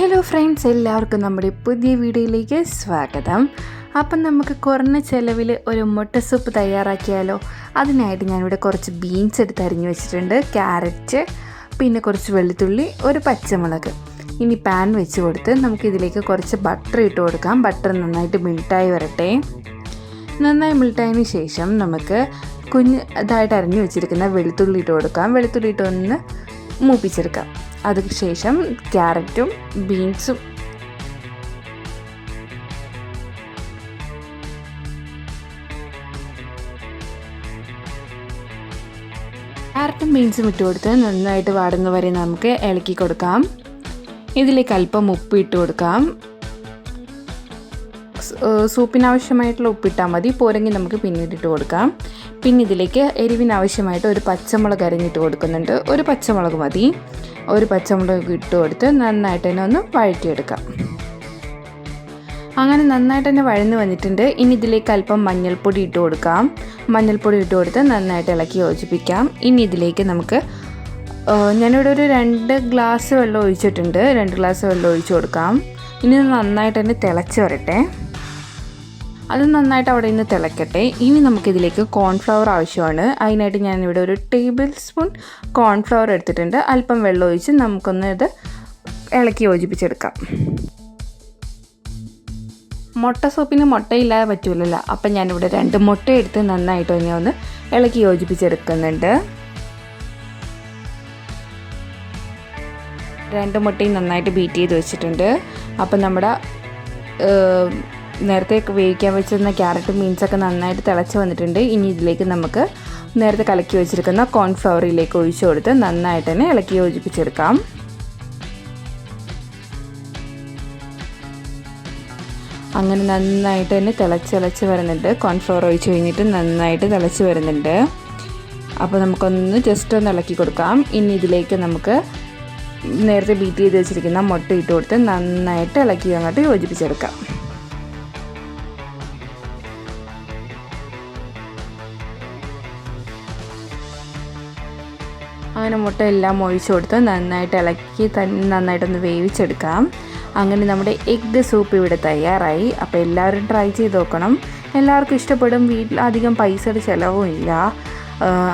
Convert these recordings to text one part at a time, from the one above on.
Hello friends എല്ലാവർക്കും നമ്മുടെ പുതിയ വീഡിയോയിലേക്ക് സ്വാഗതം. അപ്പം നമുക്ക് കുറഞ്ഞ ചിലവിൽ ഒരു മുട്ട സൂപ്പ് തയ്യാറാക്കിയാലോ? അതിനായിട്ട് ഞാനിവിടെ കുറച്ച് ബീൻസ് എടുത്ത് അരിഞ്ഞു വെച്ചിട്ടുണ്ട്. ക്യാരറ്റ് പിന്നെ കുറച്ച് വെളുത്തുള്ളി ഒരു പച്ചമുളക്. ഇനി പാൻ വെച്ച് കൊടുത്ത് നമുക്കിതിലേക്ക് കുറച്ച് ബട്ടർ ഇട്ട് കൊടുക്കാം. ബട്ടർ നന്നായിട്ട് മിൽട്ടായി വരട്ടെ. നന്നായി മിൽട്ടായതിന് ശേഷം നമുക്ക് കുഞ്ഞ് ഇതായിട്ട് അരിഞ്ഞു വെച്ചിരിക്കുന്ന വെളുത്തുള്ളി ഇട്ട് കൊടുക്കാം. വെളുത്തുള്ളി ഇട്ട് ഒന്ന് മൂപ്പിച്ചെടുക്കാം. അതിനുശേഷം ക്യാരറ്റും ബീൻസും. ക്യാരറ്റും ബീൻസും ഇട്ട് കൊടുത്ത് നന്നായിട്ട് വാടുന്ന വരെ നമുക്ക് ഇളക്കി കൊടുക്കാം. ഇതിലേക്ക് അല്പം ഉപ്പ് ഇട്ട് കൊടുക്കാം. സൂപ്പിന് ആവശ്യമായിട്ടുള്ള ഉപ്പിട്ടാൽ മതി. പോരെങ്കിൽ നമുക്ക് പിന്നീട് ഇട്ട് കൊടുക്കാം. പിന്നെ ഇതിലേക്ക് എരിവിനാവശ്യമായിട്ട് ഒരു പച്ചമുളക് അരിഞ്ഞിട്ട് കൊടുക്കുന്നുണ്ട്. ഒരു പച്ചമുളക് മതി. ഒരു പച്ചമുളക് ഇട്ട് കൊടുത്ത് നന്നായിട്ട് തന്നെ ഒന്ന് വഴറ്റിയെടുക്കാം. അങ്ങനെ നന്നായിട്ട് തന്നെ വഴന്ന് വന്നിട്ടുണ്ട്. ഇനി ഇതിലേക്ക് അല്പം മഞ്ഞൾപ്പൊടി ഇട്ട് കൊടുക്കാം. മഞ്ഞൾപ്പൊടി ഇട്ട് കൊടുത്ത് നന്നായിട്ട് ഇളക്കി യോജിപ്പിക്കാം. ഇനി ഇതിലേക്ക് നമുക്ക് ഞാനിവിടെ ഒരു രണ്ട് ഗ്ലാസ് വെള്ളം ഒഴിച്ചിട്ടുണ്ട്. രണ്ട് ഗ്ലാസ് വെള്ളം ഒഴിച്ചു കൊടുക്കാം. ഇനി നന്നായിട്ട് തന്നെ തിളച്ച് വരട്ടെ. അത് നന്നായിട്ട് അവിടെ നിന്ന് തിളക്കട്ടെ. ഇനി നമുക്കിതിലേക്ക് കോൺഫ്ലവർ ആവശ്യമാണ്. അതിനായിട്ട് ഞാനിവിടെ ഒരു ടേബിൾ സ്പൂൺ കോൺഫ്ലവർ എടുത്തിട്ടുണ്ട്. അല്പം വെള്ളം ഒഴിച്ച് നമുക്കൊന്ന് ഇത് ഇളക്കി യോജിപ്പിച്ചെടുക്കാം. മുട്ട സോപ്പിന് മുട്ടയില്ലാതെ പറ്റൂലല്ലോ. അപ്പം ഞാനിവിടെ രണ്ട് മുട്ട എടുത്ത് നന്നായിട്ട് തന്നെ ഒന്ന് ഇളക്കി യോജിപ്പിച്ചെടുക്കുന്നുണ്ട്. രണ്ട് മുട്ടയും നന്നായിട്ട് ബീറ്റ് ചെയ്ത് വെച്ചിട്ടുണ്ട്. അപ്പം നമ്മുടെ നേരത്തെ വേവിക്കാൻ വെച്ചിരുന്ന ക്യാരറ്റും ബീൻസൊക്കെ നന്നായിട്ട് തിളച്ച് വന്നിട്ടുണ്ട്. ഇനി ഇതിലേക്ക് നമുക്ക് നേരത്തെ കലക്കി വെച്ചിരിക്കുന്ന കോൺഫ്ലവറിലേക്ക് ഒഴിച്ചു കൊടുത്ത് നന്നായിട്ട് തന്നെ ഇളക്കി യോജിപ്പിച്ചെടുക്കാം. അങ്ങനെ നന്നായിട്ട് തന്നെ തിളച്ച് തിളച്ച് വരുന്നുണ്ട്. കോൺഫ്ലവർ ഒഴിച്ച് കഴിഞ്ഞിട്ട് നന്നായിട്ട് തിളച്ച് വരുന്നുണ്ട്. അപ്പോൾ നമുക്കൊന്ന് ജസ്റ്റ് ഒന്ന് ഇളക്കി കൊടുക്കാം. ഇനി ഇതിലേക്ക് നമുക്ക് നേരത്തെ ബീറ്റ് ചെയ്ത് വെച്ചിരിക്കുന്ന മുട്ട ഇട്ട് കൊടുത്ത് നന്നായിട്ട് ഇളക്കി അങ്ങോട്ട് യോജിപ്പിച്ചെടുക്കാം. അങ്ങനെ മുട്ട എല്ലാം ഒഴിച്ചു കൊടുത്ത് നന്നായിട്ട് ഇളക്കി തന്നെ നന്നായിട്ടൊന്ന് വേവിച്ചെടുക്കാം. അങ്ങനെ നമ്മുടെ എഗ്ഗ് സൂപ്പ് ഇവിടെ തയ്യാറായി. അപ്പോൾ എല്ലാവരും ട്രൈ ചെയ്ത് നോക്കണം. എല്ലാവർക്കും ഇഷ്ടപ്പെടും. വീട്ടിൽ അധികം പൈസയുടെ ചിലവും ഇല്ല.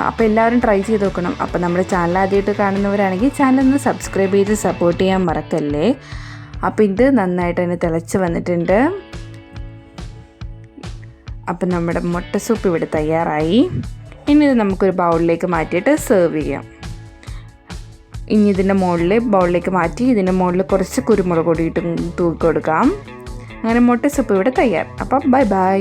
അപ്പോൾ എല്ലാവരും ട്രൈ ചെയ്ത് നോക്കണം. അപ്പോൾ നമ്മുടെ ചാനൽ ആദ്യമായിട്ട് കാണുന്നവരാണെങ്കിൽ ചാനൽ ഒന്ന് സബ്സ്ക്രൈബ് ചെയ്ത് സപ്പോർട്ട് ചെയ്യാൻ മറക്കല്ലേ? അപ്പോൾ ഇത് നന്നായിട്ട് തന്നെ തിളച്ച് വന്നിട്ടുണ്ട്. അപ്പം നമ്മുടെ മുട്ട സൂപ്പ് ഇവിടെ തയ്യാറായി. ഇനി ഇത് നമുക്കൊരു ബൗളിലേക്ക് മാറ്റിയിട്ട് സെർവ് ചെയ്യാം. ഇനി ഇതിന്റെ മുകളിൽ ബൗളിലേക്ക് മാറ്റി ഇതിന്റെ മുകളിൽ കുറച്ച് കുരുമുളക് പൊടി ഇട്ട് തൂക്കി കൊടുക്കാം. അങ്ങനെ മുട്ട സൂപ്പ് ഇവിടെ തയ്യാർ അപ്പം ബൈ ബൈ.